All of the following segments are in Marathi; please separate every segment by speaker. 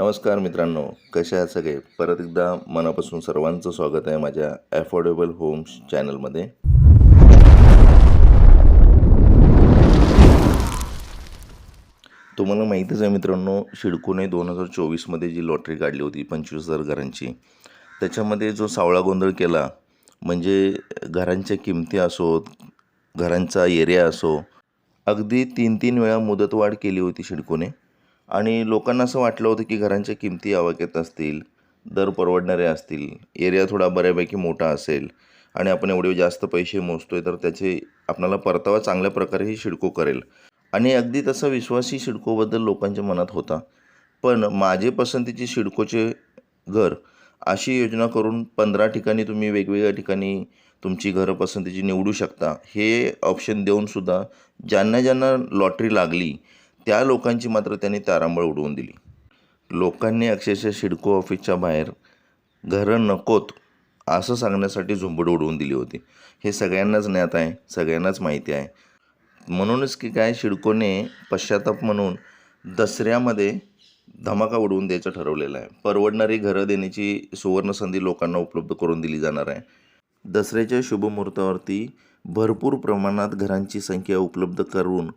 Speaker 1: नमस्कार मित्रांनो कसे आहात सगळे? परत एकदा मनापासून सर्वांचं स्वागत आहे माझ्या ॲफोर्डेबल होम्स चॅनलमध्ये तुम्हाला माहीतच आहे मित्रांनो शिडकोने दोन हजार चोवीसमध्ये जी लॉटरी काढली होती पंचवीस हजार घरांची त्याच्यामध्ये जो सावळा गोंधळ केला म्हणजे घरांच्या किमती असोत घरांचा एरिया असो अगदी तीन तीन वेळा मुदतवाढ केली होती शिडकोने. आणि लोकांना असं वाटलं होतं की घरांच्या किमती आवाक्यात असतील दर परवडणारे असतील एरिया थोडा बऱ्यापैकी मोठा असेल आणि आपण एवढे जास्त पैसे मोजतो आहे तर त्याचे आपणाला परतावा चांगल्या प्रकारे ही शिडको करेल. आणि अगदी तसा विश्वासही शिडकोबद्दल लोकांच्या मनात होता. पण माझे पसंतीचे शिडकोचे घर अशी योजना करून पंधरा ठिकाणी तुम्ही वेगवेगळ्या ठिकाणी तुमची घरं पसंतीची निवडू शकता हे ऑप्शन देऊनसुद्धा ज्यांना ज्यांना लॉटरी लागली त्या लोकांची मात्र त्यांनी तारांबळ उडवून दिली. लोकांनी अक्षरशः शिडको ऑफिसच्या बाहेर घरं नकोत असं सांगण्यासाठी झुंबड उडवून दिली होती. हे सगळ्यांनाच ज्ञात आहे सगळ्यांनाच माहिती आहे. म्हणूनच की काय शिडकोने पश्चाताप म्हणून दसऱ्यामध्ये धमाका उडवून द्यायचं ठरवलेलं आहे. परवडणारी घरं देण्याची सुवर्णसंधी लोकांना उपलब्ध करून दिली जाणार आहे. दसऱ्याच्या शुभमुहूर्तावरती भरपूर प्रमाणात घरांची संख्या उपलब्ध करून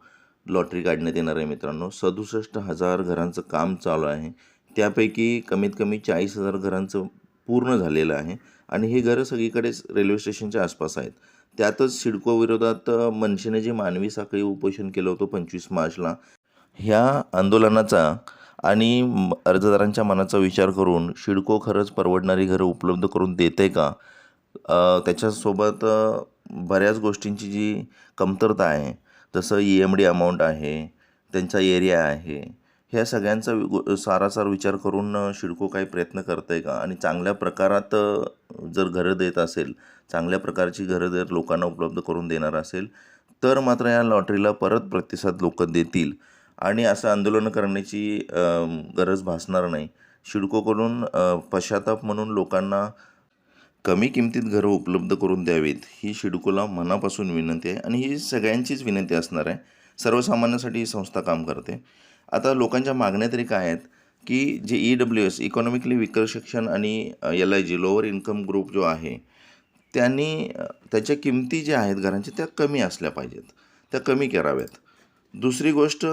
Speaker 1: लॉटरी काढण्यात येणार आहे मित्रांनो. सदुसष्ट हजार घरांचं काम चालू आहे. त्यापैकी कमीत कमी चाळीस हजार घरांचं पूर्ण झालेलं आहे. आणि ही घरं सगळीकडेच रेल्वे स्टेशनच्या आसपास आहेत. त्यातच सिडको विरोधात मनसेने जे मानवी साखळी उपोषण केलं होतं पंचवीस मार्चला ह्या आंदोलनाचा आणि म- अर्जदारांच्या मनाचा विचार करून शिडको खरंच परवडणारी घरं उपलब्ध करून देते का? त्याच्यासोबत बऱ्याच गोष्टींची जी कमतरता आहे तसं ई एम डी अमाऊंट आहे त्यांचा एरिया आहे ह्या सगळ्यांचा गो- सारासार विचार करून शिडको काही प्रयत्न करतं आहे का? आणि चांगल्या प्रकारात जर घरं देत असेल चांगल्या प्रकारची घरं जर लोकांना उपलब्ध करून देणार असेल तर मात्र या लॉटरीला परत प्रतिसाद लोक देतील. आणि असं आंदोलन करण्याची गरज भासणार नाही. शिडकोकडून पश्चाताप म्हणून लोकांना कमी किमतीत घरं उपलब्ध करून द्यावीत ही शिडकोला मनापासून विनंती आहे आणि ही सगळ्यांचीच विनंती असणार आहे. सर्वसामान्यांसाठी ही संस्था काम करते. आता लोकांच्या मागण्या तरी काय आहेत? की जे E W S economically weaker section आणि L I G lower income group जो आहे त्यांनी त्याच्या किमती ज्या आहेत घरांच्या त्या कमी असल्या पाहिजेत. त्या कमी कराव्यात. दुसरी गोष्ट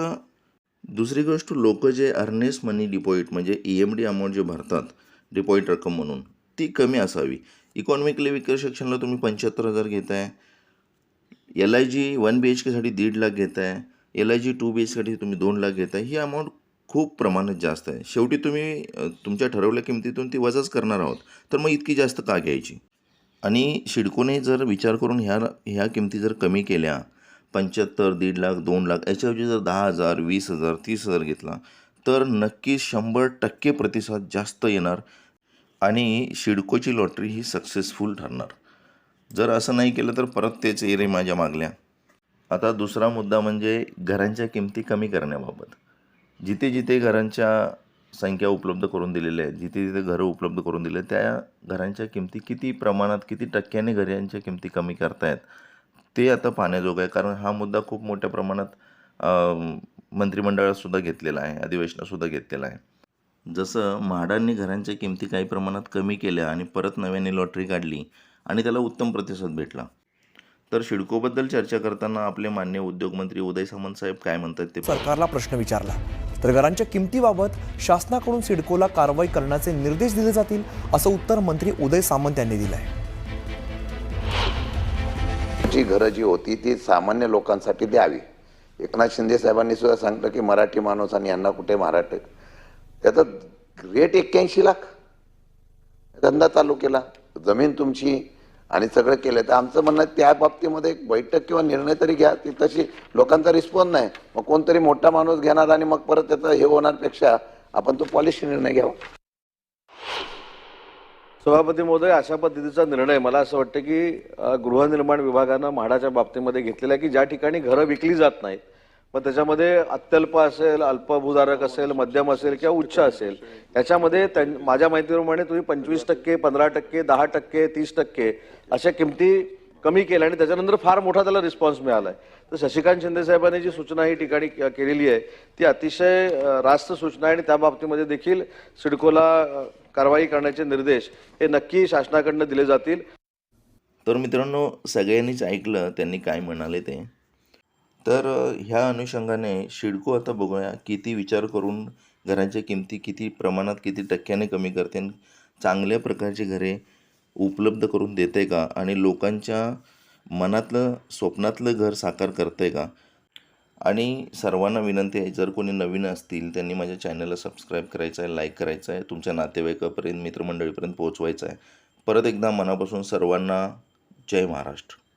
Speaker 1: दुसरी गोष्ट लोक जे अर्नेस मनी डिपॉझिट म्हणजे ई एम डी अमाऊंट जे भरतात डिपॉझिट रक्कम म्हणून ती कमी असावी. इकॉनॉमिकली विकर सेक्शनला तुम्ही पंच्याहत्तर हजार घेताय. L I G one B H केसाठी दीड लाख घेताय. L I G two B H केसाठी तुम्ही दोन लाख घेताय. ही अमाऊंट खूप प्रमाणात जास्त आहे. शेवटी तुम्ही तुमच्या ठरवल्या किमतीतून ती वजाच करणार आहोत. तर मग इतकी जास्त का घ्यायची? आणि शिडकोने जर विचार करून ह्या ह्या किमती जर कमी केल्या पंच्याहत्तर दीड लाख दोन लाख याच्याऐवजी जर दहा हजार वीस हजार तीस हजार घेतला तर नक्कीच शंभर टक्के प्रतिसाद जास्त येणार. आणि शिडकोची लॉटरी ही सक्सेसफुल ठरणार. जर असं नाही केलं तर परत तेच येरे माझ्या मागल्या. आता दुसरा मुद्दा म्हणजे घरांच्या किमती कमी करण्याबाबत. जिथे जिथे घरांच्या संख्या उपलब्ध करून दिलेल्या आहेत जिथे जिथे घरं उपलब्ध करून दिले त्या घरांच्या किमती किती प्रमाणात किती टक्क्याने घरांच्या किमती कमी करतायत ते आता पाहण्याजोगं आहे. कारण हा मुद्दा खूप मोठ्या प्रमाणात मंत्रिमंडळातसुद्धा घेतलेला आहे अधिवेशनातसुद्धा घेतलेला आहे. जसं म्हाडांनी घरांच्या किमती काही प्रमाणात कमी केल्या आणि परत नव्याने लॉटरी काढली आणि त्याला उत्तम प्रतिसाद भेटला. तर शिडकोबद्दल चर्चा करताना आपले मान्य उद्योगमंत्री उदय सामंत साहेब काय म्हणतात ते.
Speaker 2: सरकारला प्रश्न विचारला तर घरांच्या किमतीबाबत शासनाकडून सिडकोला कारवाई करण्याचे निर्देश दिले जातील असं उत्तर मंत्री उदय सामंत यांनी दिलं आहे
Speaker 3: जी घरं जी होती ती सामान्य लोकांसाठी द्यावी. एकनाथ शिंदे साहेबांनी सुद्धा सांगितलं की मराठी माणूस आणि यांना कुठे मराठी त्याचा रेट एक्क्याऐंशी लाख. धंदा चालू केला. जमीन तुमची आणि सगळं केलं तर आमचं म्हणणं आहे त्या बाबतीमध्ये एक बैठक किंवा निर्णय तरी घ्या. ती तशी लोकांचा रिस्पॉन्स नाही. मग कोणतरी मोठा माणूस घेणार आणि मग परत त्याचं हे होण्यापेक्षा आपण तो पॉलिसी निर्णय घ्यावा.
Speaker 4: सभापती महोदय अशा पद्धतीचा निर्णय मला असं वाटतं की गृहनिर्माण विभागानं म्हाडाच्या बाबतीमध्ये घेतलेला आहे की ज्या ठिकाणी घरं विकली जात नाहीत मग त्याच्यामध्ये अत्यल्प असेल अल्पभूधारक असेल मध्यम असेल किंवा उच्च असेल याच्यामध्ये त्यां- माझ्या माहितीप्रमाणे तुम्ही पंचवीस टक्के पंधरा टक्के दहा टक्के तीस टक्के अशा किमती कमी केल्या आणि त्याच्यानंतर फार मोठा त्याला रिस्पॉन्स मिळाला आहे तर शशिकांत शिंदे साहेबांनी जी सूचना ही ठिकाणी केलेली आहे ती अतिशय रास्त सूचना आहे आणि त्या बाबतीमध्ये देखील सिडकोला कारवाई करण्याचे निर्देश हे नक्की शासनाकडनं दिले जातील.
Speaker 1: तर मित्रांनो सगळ्यांनीच ऐकलं त्यांनी काय म्हणाले ते? तर ह्या अनुषंगाने शिडको आता बघूया किती विचार करून घरांच्या किमती किती प्रमाणात किती टक्क्याने कमी करते आणि चांगल्या प्रकारची घरे उपलब्ध करून देते का आणि लोकांच्या मनातलं स्वप्नातलं घर साकार करते का? आणि सर्वांना विनंती आहे जर कोणी नवीन असतील त्यांनी माझ्या चॅनलला सबस्क्राईब करायचं आहे लाईक करायचं आहे तुमच्या नातेवाईकापर्यंत मित्रमंडळीपर्यंत पोहोचवायचं आहे. परत एकदा मनापासून सर्वांना जय महाराष्ट्र.